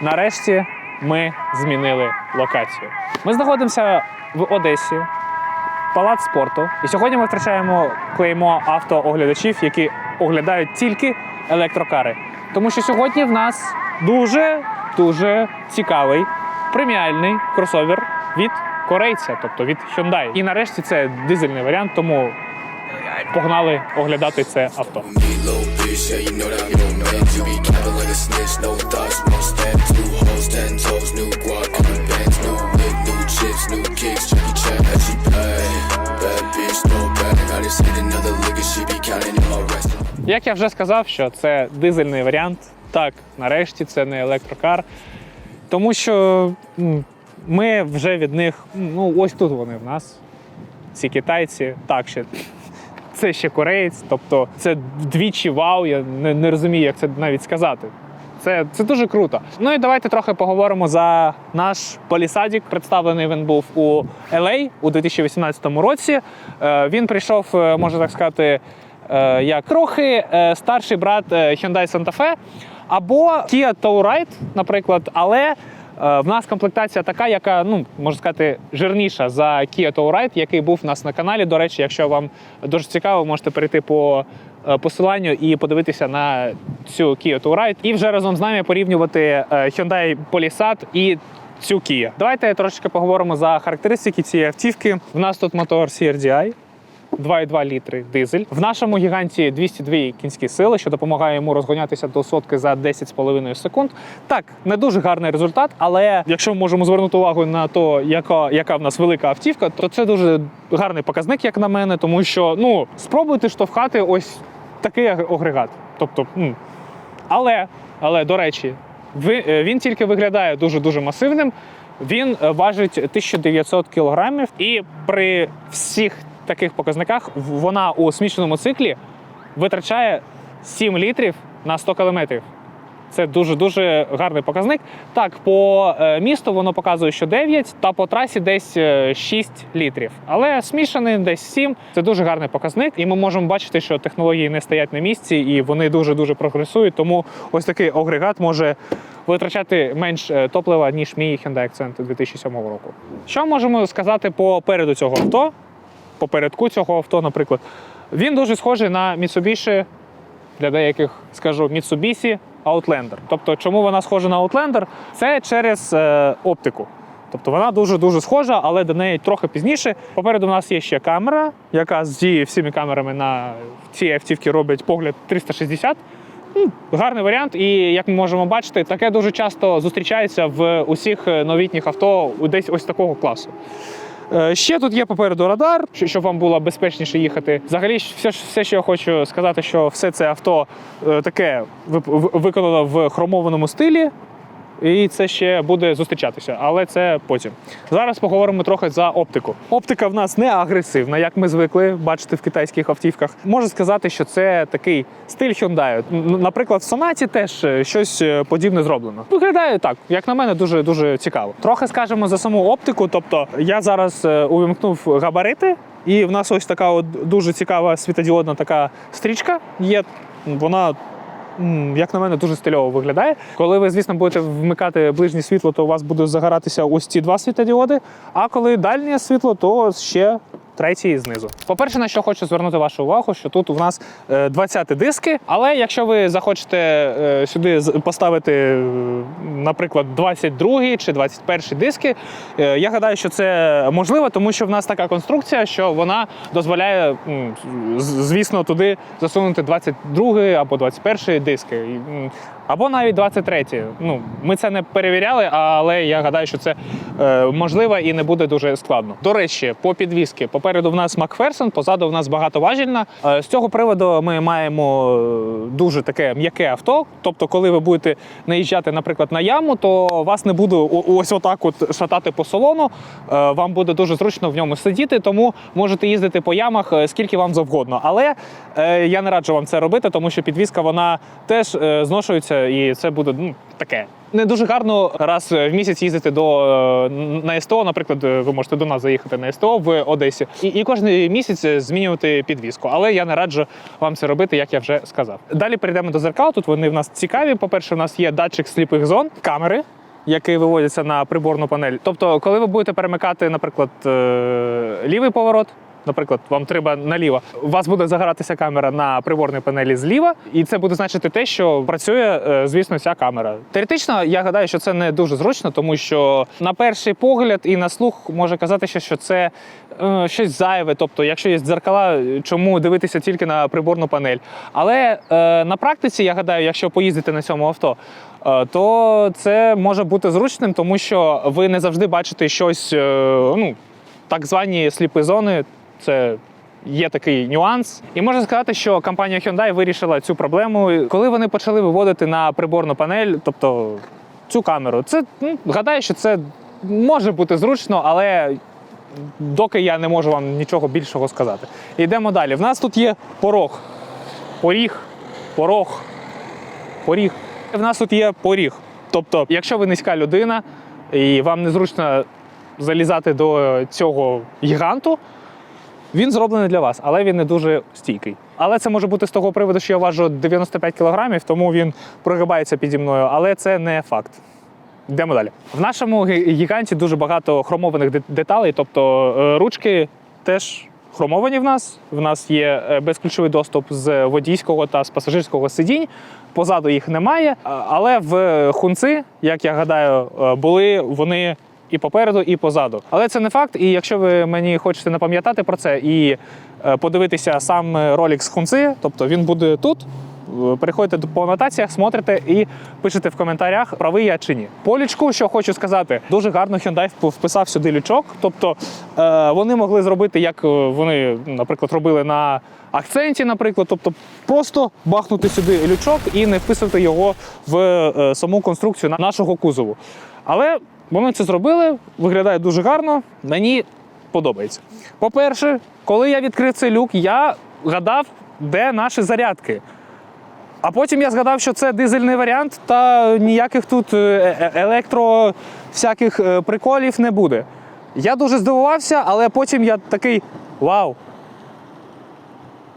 Нарешті ми змінили локацію. Ми знаходимося в Одесі, палац спорту. І сьогодні ми втрачаємо клеймо автооглядачів, які оглядають тільки електрокари. Тому що сьогодні в нас дуже дуже цікавий преміальний кросовер від корейця, тобто від Hyundai. І нарешті це дизельний варіант, тому погнали оглядати це авто. Як я вже сказав, що це дизельний варіант. Так, нарешті це не електрокар. Тому що ми вже від них, ну ось тут вони в нас, ці китайці, так ще. Це ще кореєць, тобто це вдвічі вау, я не, не розумію, як це навіть сказати. Це, це дуже круто. Ну і давайте трохи поговоримо за наш полісадік. Представлений він був у LA у 2018 році. Е, він прийшов, е, можна так сказати, е, як трохи е, старший брат е, Hyundai Santa Fe або Kia Telluride, наприклад, але в нас комплектація така, яка, ну можна сказати, жирніша за Kia Telluride, який був у нас на каналі. До речі, якщо вам дуже цікаво, можете перейти по е, посиланню і подивитися на цю Kia Telluride. І вже разом з нами порівнювати е, Hyundai Palisade і цю Kia. Давайте трошечки поговоримо за характеристики цієї автівки. В нас тут мотор CRDI. 2,2 літри дизель. В нашому гіганті 202 кінські сили, що допомагає йому розгонятися до сотки за 10,5 секунд. Так, не дуже гарний результат, але якщо ми можемо звернути увагу на то, яка, яка в нас велика автівка, то це дуже гарний показник, як на мене, тому що ну спробуйте штовхати ось такий агрегат. Тобто, але, але до речі, е, він тільки виглядає дуже дуже масивним. Він е, важить 1900 кілограмів, і при всіх таких показниках вона у смішаному циклі витрачає 7 літрів на 100 кілометрів. Це дуже дуже гарний показник. Так, по е, місту воно показує, що 9, та по трасі десь е, 6 літрів. Але смішаний десь 7. Це дуже гарний показник. І ми можемо бачити, що технології не стоять на місці і вони дуже дуже прогресують. Тому ось такий агрегат може витрачати менш е, топлива, ніж мій Hyundai Accent 2007 року. Що можемо сказати по переду цього авто? Попередку цього авто, наприклад, він дуже схожий на Mitsubishi для деяких скажу Mitsubishi Outlander. Тобто, чому вона схожа на Outlander? Це через е, оптику. Тобто вона дуже дуже схожа, але до неї трохи пізніше. Попереду у нас є ще камера, яка з всіми камерами на цій автівці робить погляд 360. Ну, Гарний варіант, і як ми можемо бачити, таке дуже часто зустрічається в усіх новітніх авто десь ось такого класу. Е, Ще тут є попереду радар, щоб вам було безпечніше їхати. Взагалі, все, все, що я хочу сказати, що все це авто е, таке виконано в хромованому стилі. І це ще буде зустрічатися, але це потім. Зараз поговоримо трохи за оптику. Оптика в нас не агресивна, як ми звикли бачити в китайських автівках. Можу сказати, що це такий стиль Hyundai. Наприклад, в Сонаті теж е, щось е, подібне зроблено. Виглядає так, як на мене, дуже дуже цікаво. Трохи скажемо за саму оптику. Тобто, я зараз е, увімкнув габарити, і в нас ось така от дуже цікава світодіодна така стрічка є. Вона Як на мене, дуже стильово виглядає. Коли ви, звісно, будете вмикати ближнє світло, то у вас буде загоратися ось ці два світодіоди. А коли дальнє світло, то ще третій знизу. По-перше, на що хочу звернути вашу увагу, що тут у нас 20 диски. Але якщо ви захочете е, сюди поставити, е, наприклад, 22 чи 21 диски, е, я гадаю, що це можливо, тому що в нас така конструкція, що вона дозволяє, звісно, туди засунути 22 або 21 диски. Або навіть 23. Ну, ми це не перевіряли, але я гадаю, що це е, можливо і не буде дуже складно. До речі, по підвіски. Попереду в нас Макферсон, позаду в нас багатоважільна. Е, з цього приводу ми маємо е, дуже таке м'яке авто. Тобто, коли ви будете наїжджати, наприклад, на яму, то вас не буде ось отак от шатати по салону. Е, вам буде дуже зручно в ньому сидіти, тому можете їздити по ямах е, скільки вам завгодно. Але е, я не раджу вам це робити, тому що підвіска вона теж е, зношується, і це буде ну, таке не дуже гарно раз в місяць їздити до е, на СТО. Наприклад, е, ви можете до нас заїхати на СТО в Одесі, і, і кожен місяць е, змінювати підвіску. Але я не раджу вам це робити, як я вже сказав. Далі перейдемо до зеркал. Тут вони в нас цікаві. По-перше, у нас є датчик сліпих зон, камери. Які виводяться на приборну панель. Тобто, коли ви будете перемикати, наприклад, лівий поворот, наприклад, вам треба наліво, у вас буде загоратися камера на приборній панелі зліва, і це буде значити те, що працює, е, звісно, ця камера. Теоретично, я гадаю, що це не дуже зручно, тому що на перший погляд і на слух може казатися, що це е, щось зайве. Тобто, якщо є дзеркала, чому дивитися тільки на приборну панель? Але е, на практиці, я гадаю, якщо поїздити на цьому авто, е, то це може бути зручним, тому що ви не завжди бачите щось, е, ну, так звані сліпі зони. Це є такий нюанс. І можна сказати, що компанія Hyundai вирішила цю проблему, коли вони почали виводити на приборну панель, тобто цю камеру. Це ну, гадаю, що це може бути зручно, але доки я не можу вам нічого більшого сказати. Йдемо далі. В нас тут є порог. Поріг, порог, поріг. В нас тут є поріг. Тобто, якщо ви низька людина і вам незручно залізати до цього гіганту, він зроблений для вас, але він не дуже стійкий. Але це може бути з того приводу, що я важу 95 кілограмів, тому він прогибається піді мною, але це не факт. Йдемо далі. В нашому гіганті дуже багато хромованих деталей, тобто е, ручки теж хромовані в нас. В нас є е, безключовий доступ з водійського та з пасажирського сидінь. Позаду їх немає. Але в хунци, як я гадаю, е, були вони і попереду, і позаду. Але це не факт. І якщо ви мені хочете напам'ятати про це і е, подивитися сам ролик з хунци, тобто він буде тут. Е, Переходите по анотаціях, смотрите і пишете в коментарях, правий я чи ні. По лючку, що хочу сказати, дуже гарно Hyundai вписав сюди лючок. Тобто е, вони могли зробити, як е, вони, наприклад, робили на акценті, наприклад, тобто просто бахнути сюди лючок і не вписувати його в е, саму конструкцію на- нашого кузову. Але вони це зробили, виглядає дуже гарно. Мені подобається. По-перше, коли я відкрив цей люк, я гадав, де наші зарядки. А потім я згадав, що це дизельний варіант, та ніяких тут е, е, електро всяких е, приколів не буде. Я дуже здивувався, але потім я такий вау.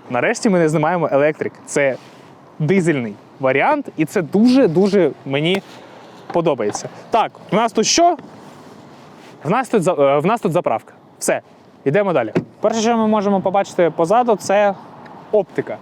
Нарешті ми не знімаємо електрик. Це дизельний варіант, і це дуже-дуже мені подобається. Так, в нас тут що? В нас тут, е, в нас тут заправка. Все, йдемо далі. Перше, що ми можемо побачити позаду, це оптика.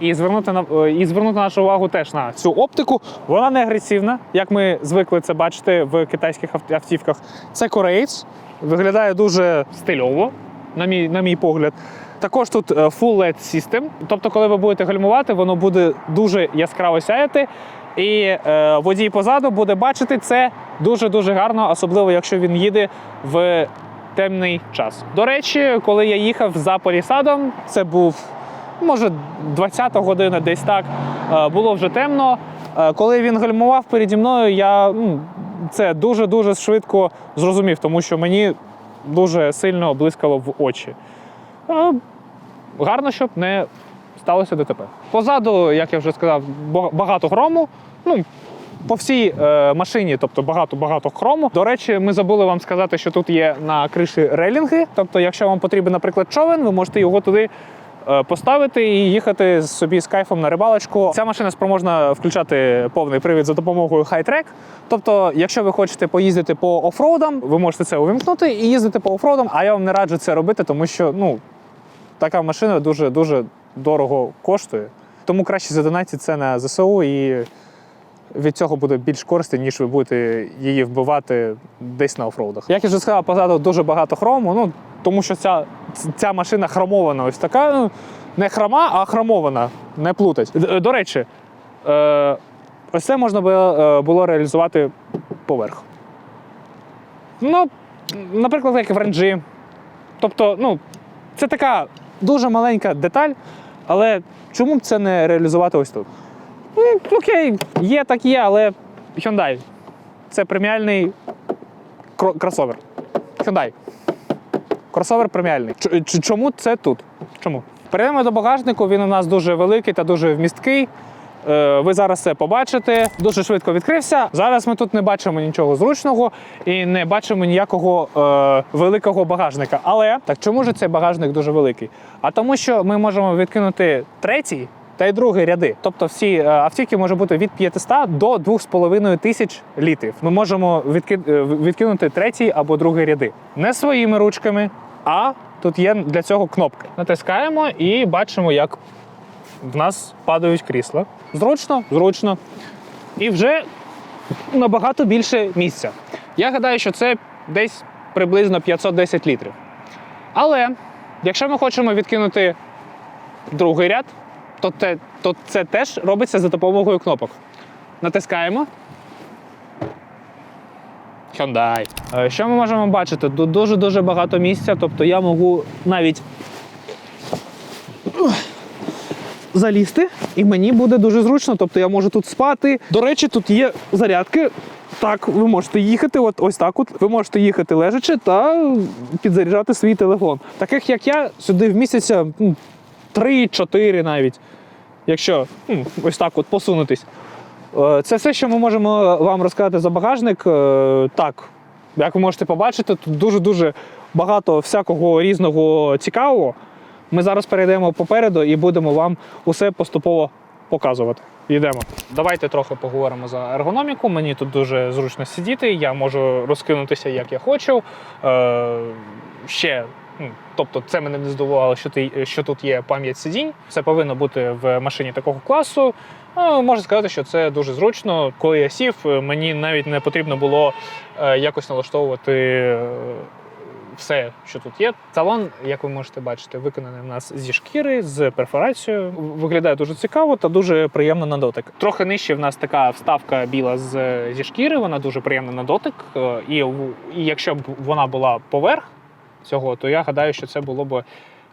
І звернути е, і звернути нашу увагу теж на цю оптику. Вона не агресивна, як ми звикли це бачити в китайських автівках. Це кореєць, виглядає дуже стильово, на мій, на мій погляд. Також тут е, Full LED System. Тобто, коли ви будете гальмувати, воно буде дуже яскраво сяяти. І е, водій позаду буде бачити це дуже-дуже гарно, особливо якщо він їде в темний час. До речі, коли я їхав за полісадом, це був може 20-та година, десь так. Е, Було вже темно. Е, Коли він гальмував переді мною, я ну, це дуже-дуже швидко зрозумів, тому що мені дуже сильно блискало в очі. Е, Гарно, щоб не сталося ДТП. Позаду, як я вже сказав, багато хрому. Ну, по всій е, машині, тобто багато-багато хрому. До речі, ми забули вам сказати, що тут є на криші релінги. Тобто, якщо вам потрібен, наприклад, човен, ви можете його туди е, поставити і їхати собі з кайфом на рибалочку. Ця машина спроможна включати повний привід за допомогою Hi-Track. Тобто, якщо ви хочете поїздити по офроудам, ви можете це увімкнути і їздити по офроудам. А я вам не раджу це робити, тому що ну така машина дуже дуже дорого коштує. Тому краще задонатити це на ЗСУ і від цього буде більш користі, ніж ви будете її вбивати десь на офроудах. Як я вже сказав, позаду дуже багато хрому, ну тому що ця, ця машина хромована, ось така. Ну, не хрома, а хромована. Не плутать. Д- До речі, е, ось це можна е, було реалізувати поверх. Ну, наприклад, як в ренджі. Тобто, ну, це така дуже маленька деталь, але чому б це не реалізувати ось тут? Ну, окей, є так є, але Hyundai. Це преміальний кросовер. Hyundai. Кросовер преміальний. Чому це тут? Чому? Перейдемо до багажнику, він у нас дуже великий та дуже вмісткий. Е, Ви зараз це побачите. Дуже швидко відкрився. Зараз ми тут не бачимо нічого зручного і не бачимо ніякого е, великого багажника. Але так чому ж цей багажник дуже великий? А тому, що ми можемо відкинути третій. Та й другий ряди. Тобто всі е, автівки можуть бути від 500 до 2,5 тисяч літрів. Ми можемо відки... е, відкинути третій або другий ряди. Не своїми ручками, а тут є для цього кнопки. Натискаємо і бачимо, як в нас падають крісла. Зручно, зручно. І вже набагато більше місця. Я гадаю, що це десь приблизно 510 літрів. Але якщо ми хочемо відкинути другий ряд, то, те, то це теж робиться за допомогою кнопок. Натискаємо. Hyundai. Е, Що ми можемо бачити? Тут дуже-дуже багато місця, тобто я можу навіть залізти, і мені буде дуже зручно. Тобто я можу тут спати. До речі, тут є зарядки. Так, ви можете їхати, от ось так. От ви можете їхати лежачи та підзаряджати свій телефон. Таких як я, сюди вмістяться ну, 3-4 навіть. Якщо ось так от посунутись. Е, Це все, що ми можемо вам розказати за багажник. Е, Так, як ви можете побачити, тут дуже-дуже багато всякого різного цікавого. Ми зараз перейдемо попереду і будемо вам усе поступово показувати. Йдемо. Давайте трохи поговоримо за ергономіку. Мені тут дуже зручно сидіти, я можу розкинутися як я хочу. Е, ще, ну, тобто, це мене не здивувало, що, ти, що тут є пам'ять сидінь. Це повинно бути в машині такого класу. Ну, можна сказати, що це дуже зручно. Коли я сів, мені навіть не потрібно було е, якось налаштовувати е, все, що тут є. Салон, як ви можете бачити, виконаний в нас зі шкіри з перфорацією. Виглядає дуже цікаво та дуже приємно на дотик. Трохи нижче в нас така вставка біла з, зі шкіри, вона дуже приємна на дотик. Е, І, і якщо б вона була поверх цього, то я гадаю, що це було б.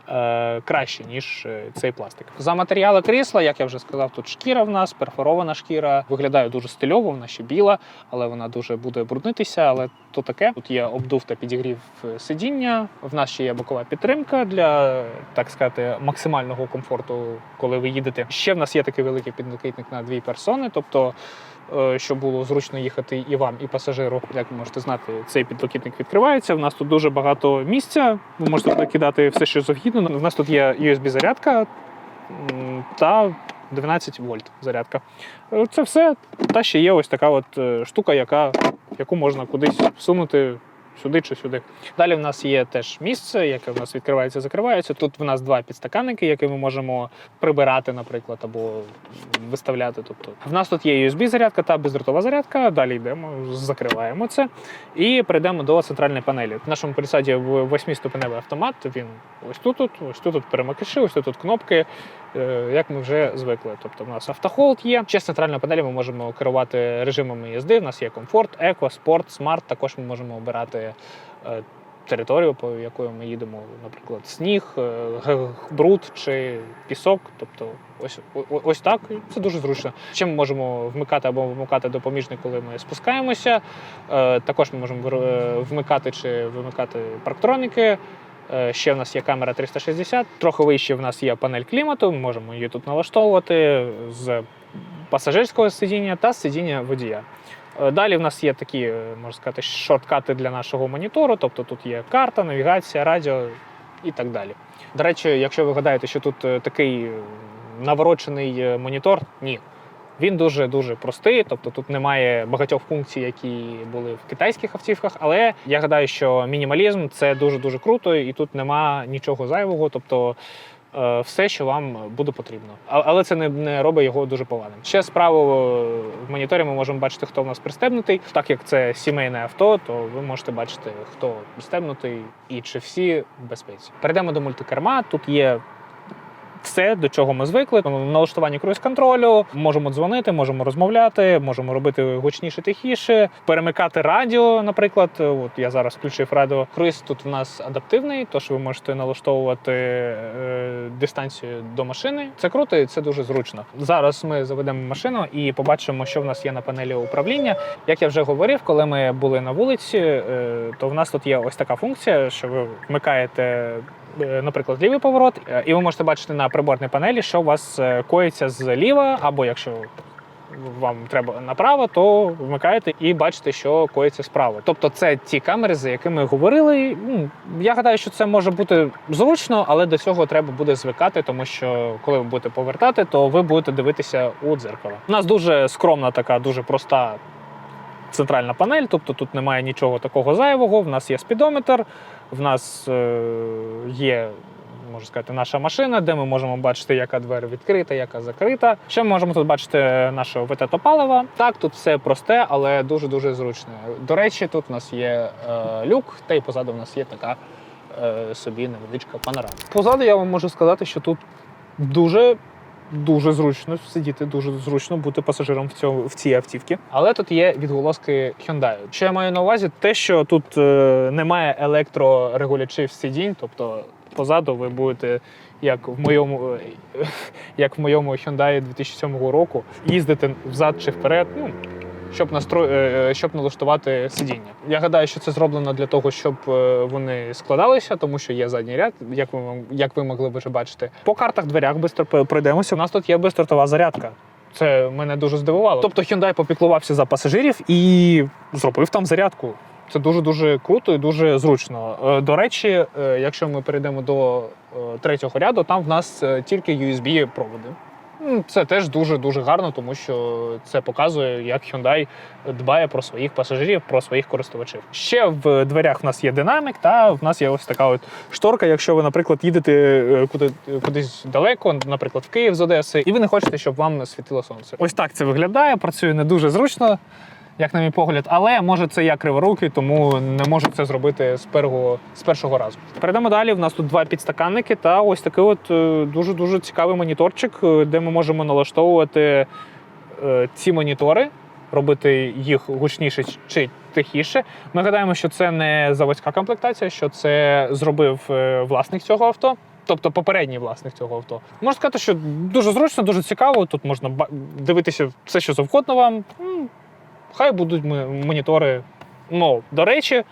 Е, Краще, ніж е, цей пластик. За матеріали крісла, як я вже сказав, тут шкіра в нас, перфорована шкіра. Виглядає дуже стильово, вона ще біла, але вона дуже буде бруднитися. Але то таке. Тут є обдув та підігрів е, сидіння. В нас ще є бокова підтримка для так сказати максимального комфорту, коли ви їдете. Ще в нас є такий великий підлокітник на дві персони, тобто. Е, Щоб було зручно їхати і вам, і пасажиру, як ви можете знати, цей підлокітник відкривається. У нас тут дуже багато місця. Ви можете туди кидати все, що завгідно. У нас тут є USB-зарядка та 12 вольт зарядка. Е, Це все. Та ще є ось така от е, штука, яка яку можна кудись всунути сюди чи сюди. Далі в нас є теж місце, яке в нас відкривається, закривається. Тут в нас два підстаканники, які ми можемо прибирати, наприклад, або виставляти. Тобто, в нас тут є USB-зарядка та бездротова зарядка. Далі йдемо, закриваємо це і перейдемо до центральної панелі. В нашому полісаді восьмиступеневий автомат. Він ось тут, тут, ось тут, перемикачі, ось тут, кнопки, як ми вже звикли. Тобто, в нас автохолд є. Ще з центральної панелі ми можемо керувати режимами їзди. У нас є комфорт, еко, спорт, смарт. Також ми можемо обирати е, територію, по якою ми їдемо, наприклад, сніг, е, бруд чи пісок. Тобто, ось, ось так. Це дуже зручно. Ще ми можемо вмикати або вимикати допоміжник, коли ми спускаємося. Е, Також ми можемо вмикати чи вимикати парктроніки. Е, Ще в нас є камера 360. Трохи вище в нас є панель клімату. Ми можемо її тут налаштовувати з пасажирського сидіння та сидіння водія. Е, Далі в нас є такі, е, можна сказати, шорткати для нашого монітору. Тобто тут є карта, навігація, радіо і так далі. До речі, якщо ви гадаєте, що тут такий наворочений монітор, ні. Він дуже дуже простий, тобто тут немає багатьох функцій, які були в китайських автівках. Але я гадаю, що мінімалізм це дуже дуже круто, і тут нема нічого зайвого. Тобто е, все, що вам буде потрібно. Але це не, не робить його дуже поганим. Ще справа в моніторі ми можемо бачити, хто в нас пристебнутий. Так як це сімейне авто, то ви можете бачити, хто пристебнутий і чи всі в безпеці. Перейдемо до мультикерма. Тут є. Все, до чого ми звикли, в налаштуванні круїз-контролю, можемо дзвонити, можемо розмовляти, можемо робити гучніше, тихіше, перемикати радіо. Наприклад, от я зараз включив радіо. Круїз тут у нас адаптивний, тож ви можете налаштовувати е, дистанцію до машини. Це круто і це дуже зручно. Зараз ми заведемо машину і побачимо, що в нас є на панелі управління. Як я вже говорив, коли ми були на вулиці, е, то в нас тут є ось така функція, що ви вмикаєте наприклад, лівий поворот, е, і ви можете бачити на приборній панелі, що у вас е, коїться зліва, або якщо вам треба направо, то вмикаєте і бачите, що коїться справа. Тобто, це ті камери, за якими говорили. Ну, я гадаю, що це може бути зручно, але до цього треба буде звикати, тому що коли ви будете повертати, то ви будете дивитися у дзеркало. У нас дуже скромна така, дуже проста. Центральна панель, тобто тут немає нічого такого зайвого. В нас є спідометр, в нас е, є, можна сказати, наша машина, де ми можемо бачити, яка двері відкрита, яка закрита. Ще ми можемо тут бачити нашого ВТ палива. Так, тут все просте, але дуже дуже зручне. До речі, тут у нас є е, люк, та й позаду в нас є така е, собі невеличка панорама. Позаду я вам можу сказати, що тут дуже дуже зручно сидіти, дуже зручно бути пасажиром в цьому в цій автівці. Але тут є відголоски Hyundai. Що я маю на увазі, те, що тут е, немає електрорегулячів сидінь, тобто позаду ви будете. Як в моєму, е, як в моєму Hyundai 2007 року, їздити взад чи вперед, ну, щоб настро... е, щоб налаштувати сидіння. Я гадаю, що це зроблено для того, щоб е, вони складалися, тому що є задній ряд, як ви як ви могли вже бачити. По картах дверях швидко пройдемося. У нас тут є бездротова зарядка. Це мене дуже здивувало. Тобто Hyundai попіклувався за пасажирів і зробив там зарядку. Це дуже дуже круто і дуже зручно. Е, До речі, е, якщо ми перейдемо до е, третього ряду, там в нас е, тільки USB проводи. М, Це теж дуже дуже гарно, тому що це показує, як Hyundai дбає про своїх пасажирів, про своїх користувачів. Ще в дверях в нас є динамік, та в нас є ось така от шторка. Якщо ви, наприклад, їдете е, куди, кудись далеко, наприклад, в Київ з Одеси, і ви не хочете, щоб вам світило сонце. Ось так це виглядає. Працює не дуже зручно. Як на мій погляд, але може це я криворукий, тому не можу це зробити з першого, з першого разу. Перейдемо далі. В нас тут два підстаканники та ось такий от дуже дуже цікавий моніторчик, е, де ми можемо налаштовувати е, ці монітори, робити їх гучніше чи тихіше. Ми гадаємо, що це не заводська комплектація, що це зробив е, власник цього авто. Тобто попередній власник цього авто. Можна сказати, що дуже зручно, дуже цікаво. Тут можна дивитися все, що завгодно вам. Хай будуть монітори. Ну, до речі,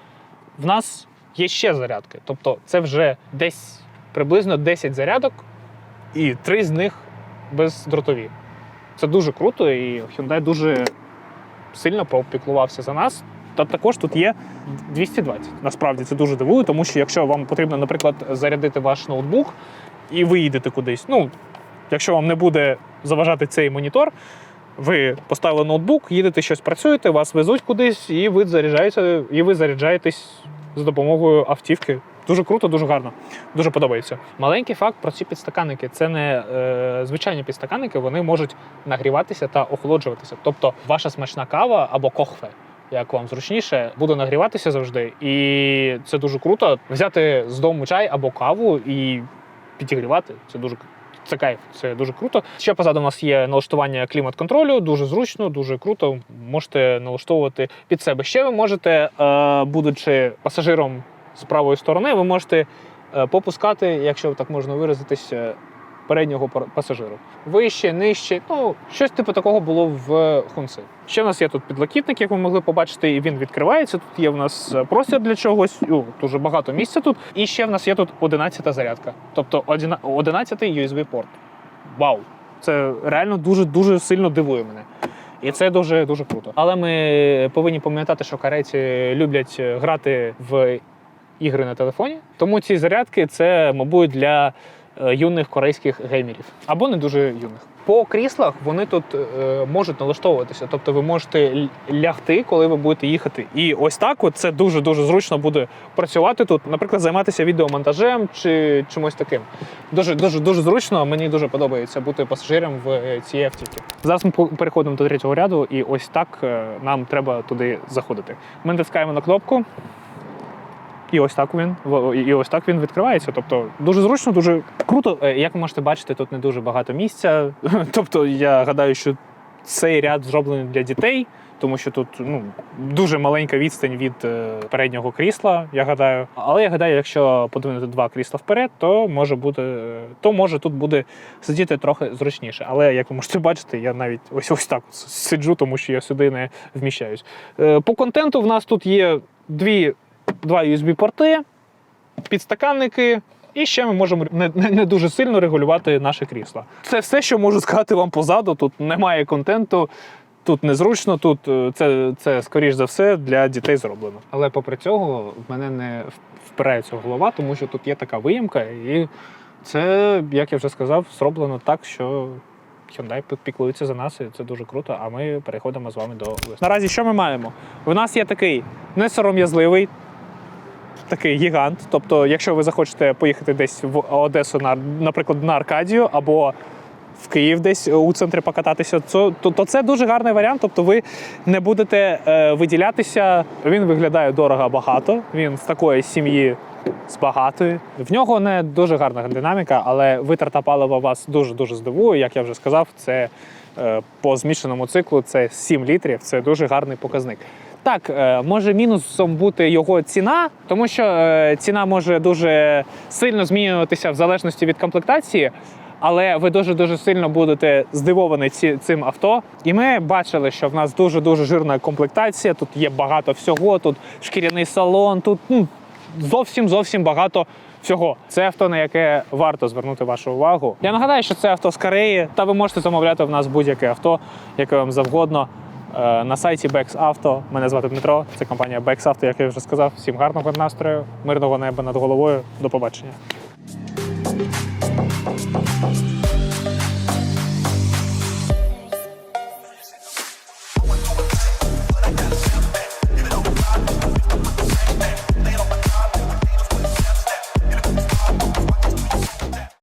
в нас є ще зарядки. Тобто, це вже десь приблизно 10 зарядок, і три з них бездротові. Це дуже круто, і Hyundai дуже сильно попіклувався за нас. Та також тут є 220. Насправді це дуже дивує, тому що якщо вам потрібно, наприклад, зарядити ваш ноутбук, і ви їдете кудись, ну, якщо вам не буде заважати цей монітор, ви поставили ноутбук, їдете щось працюєте, вас везуть кудись, і ви заряджаєте, і ви заряджаєтесь з допомогою автівки. Дуже круто, дуже гарно, дуже подобається. Маленький факт про ці підстаканники це не е, звичайні підстаканники, вони можуть нагріватися та охолоджуватися. Тобто, ваша смачна кава або кохве, як вам зручніше, буде нагріватися завжди. І це дуже круто. Взяти з дому чай або каву і підігрівати. Це дуже це кайф, це дуже круто. Ще позаду у нас є налаштування клімат-контролю, дуже зручно, дуже круто. Можете налаштовувати під себе. Ще ви можете, е, будучи пасажиром з правої сторони, ви можете е, попускати, якщо так можна виразитись, е, переднього пасажиру. Вище, нижче. Ну, щось типу такого було в Хунси. Ще в нас є тут підлокітник, як ви могли побачити, і він відкривається. Тут є в нас е, простір для чогось. О, дуже багато місця тут. І ще в нас є тут 11-та зарядка. Тобто 11-й USB-порт. Вау! Це реально дуже дуже сильно дивує мене. І це дуже дуже круто. Але ми повинні пам'ятати, що корейці люблять грати в ігри на телефоні. Тому ці зарядки це, мабуть, для е, юних корейських геймерів або не дуже юних. По кріслах вони тут е, можуть налаштовуватися, тобто ви можете лягти, коли ви будете їхати. І ось так, от це дуже дуже зручно буде працювати тут. Наприклад, займатися відеомонтажем чи чимось таким. Дуже дуже дуже зручно. Мені дуже подобається бути пасажиром в е, цій автівці. Зараз ми переходимо до третього ряду, і ось так е, нам треба туди заходити. Ми натискаємо на кнопку. І ось так він і ось так він відкривається. Тобто дуже зручно, дуже круто. Е, Як ви можете бачити, тут не дуже багато місця. Тобто, я гадаю, що цей ряд зроблений для дітей, тому що тут ну дуже маленька відстань від е, переднього крісла. Я гадаю. Але я гадаю, якщо подвинути два крісла вперед, то може бути, е, то може тут буде сидіти трохи зручніше. Але як ви можете бачити, я навіть ось ось так сиджу, тому що я сюди не вміщаюсь. По контенту в нас тут є дві два USB-порти, підстаканники, І ще ми можемо не, не, дуже сильно регулювати наше крісло. Це все, що можу сказати вам позаду. Тут немає контенту. Тут незручно, тут е, це, це скоріш за все для дітей зроблено. Але попри цього, в мене не впирається голова, тому що тут є така виїмка, і це, як я вже сказав, зроблено так, що Hyundai піклується за нас, і це дуже круто. А ми переходимо з вами до висновку. Наразі що ми маємо? У нас є такий несором'язливий, такий гігант. Тобто, якщо ви захочете поїхати десь в Одесу, на, наприклад, на Аркадію або в Київ десь у центрі покататися, то, то, то це дуже гарний варіант. Тобто ви не будете е, виділятися. Він виглядає дорого багато. Він з такої сім'ї з багатої. В нього не дуже гарна динаміка, але витрата палива вас дуже дуже здивує. Як я вже сказав, це е, по змішаному циклу це 7 літрів. Це дуже гарний показник. Так, е, може мінусом бути його ціна, тому що е, ціна може дуже сильно змінюватися в залежності від комплектації. Але ви дуже дуже сильно будете здивовані ці, цим авто. І ми бачили, що в нас дуже дуже жирна комплектація. Тут є багато всього. Тут шкіряний салон, тут ну, зовсім зовсім багато всього. Це авто, на яке варто звернути вашу увагу. Я нагадаю, що це авто з Кореї, та ви можете замовляти в нас будь-яке авто, яке вам завгодно. Е, На сайті Bex Auto. Мене звати Дмитро. Це компанія Bex Auto, як я вже сказав. Всім гарного настрою, мирного неба над головою. До побачення.